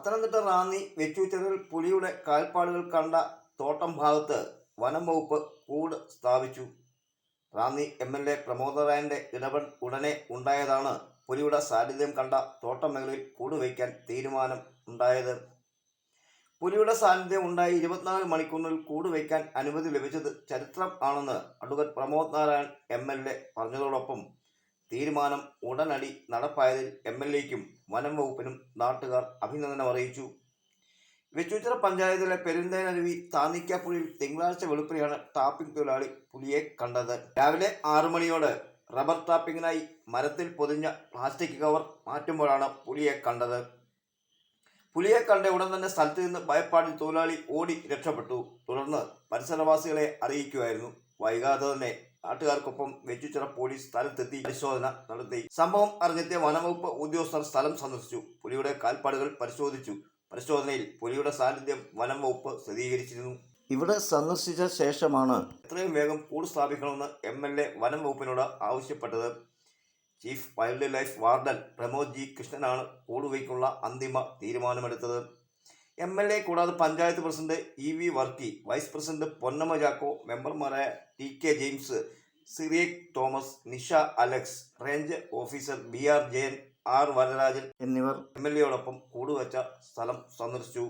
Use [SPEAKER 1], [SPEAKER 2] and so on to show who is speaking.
[SPEAKER 1] പത്തനംതിട്ട റാന്നി വെച്ചൂച്ചറിൽ പുലിയുടെ കാൽപ്പാടുകൾ കണ്ട തോട്ടം ഭാഗത്ത് വനം വകുപ്പ് കൂട് സ്ഥാപിച്ചു. റാന്നി എം എൽ എ പ്രമോദറായന്റെ ഇടപെടൽ ഉടനെ ഉണ്ടായതാണ് പുലിയുടെ സാന്നിധ്യം കണ്ട തോട്ടം മേഖലയിൽ കൂട് വയ്ക്കാൻ തീരുമാനം ഉണ്ടായത്. പുലിയുടെ സാന്നിധ്യം ഉണ്ടായി ഇരുപത്തിനാല് മണിക്കൂറിൽ കൂട് വയ്ക്കാൻ അനുമതി ലഭിച്ചത് ചരിത്രം ആണെന്ന് advocate Pramod Narayan M L A പറഞ്ഞതോടൊപ്പം തീരുമാനം ഉടനടി നടപ്പായതിൽ എം എൽ എക്കും വനം വകുപ്പിനും നാട്ടുകാർ അഭിനന്ദനം അറിയിച്ചു. വെച്ചൂച്ചിറ പഞ്ചായത്തിലെ പെരുന്തേനരുവി താന്നിക്കാപ്പുഴയിൽ തിങ്കളാഴ്ച വെളുപ്പിനെയാണ് ടാപ്പിംഗ് തൊഴിലാളി പുലിയെ കണ്ടത്. രാവിലെ ആറു മണിയോട് റബ്ബർ ടാപ്പിങ്ങിനായി മരത്തിൽ പൊതിഞ്ഞ പ്ലാസ്റ്റിക് കവർ മാറ്റുമ്പോഴാണ് പുലിയെ കണ്ടത്. പുലിയെ കണ്ട ഉടൻ തന്നെ സ്ഥലത്ത് നിന്ന് ഭയപ്പാടിൽ തൊഴിലാളി ഓടി രക്ഷപ്പെട്ടു. തുടർന്ന് പരിസരവാസികളെ അറിയിക്കുമായിരുന്നു വൈകാതെ തന്നെ നാട്ടുകാർക്കൊപ്പം വെച്ചുച്ചിറ പോലീസ് സ്ഥലത്തെത്തി പരിശോധന നടത്തി. സംഭവം അറിഞ്ഞെത്തിയ വനംവകുപ്പ് ഉദ്യോഗസ്ഥർ സ്ഥലം സന്ദർശിച്ചു. പുലിയുടെ കാൽപ്പാടുകൾ പരിശോധിച്ചു. പരിശോധനയിൽ പുലിയുടെ സാന്നിധ്യം വനംവകുപ്പ് സ്ഥിരീകരിച്ചിരുന്നു. ഇവിടെ സന്ദർശിച്ച ശേഷമാണ് എത്രയും വേഗം കൂട് സ്ഥാപിക്കണമെന്ന് എം എൽ എ വനം വകുപ്പിനോട് ആവശ്യപ്പെട്ടത്. Chief wildlife warden Pramod G കൃഷ്ണനാണ് കൂടുവയ്ക്കുള്ള അന്തിമ തീരുമാനമെടുത്തത്. എം എൽ എ കൂടാതെ panchayat president E V Varkey vice president Ponnamma Chacko മെമ്പർമാരായ T K James Cyriac Thomas Nisha Alex range officer B R Jayan R Vararajan എന്നിവർ M L എയോടൊപ്പം കൂടുവച്ച സ്ഥലം സന്ദർശിച്ചു.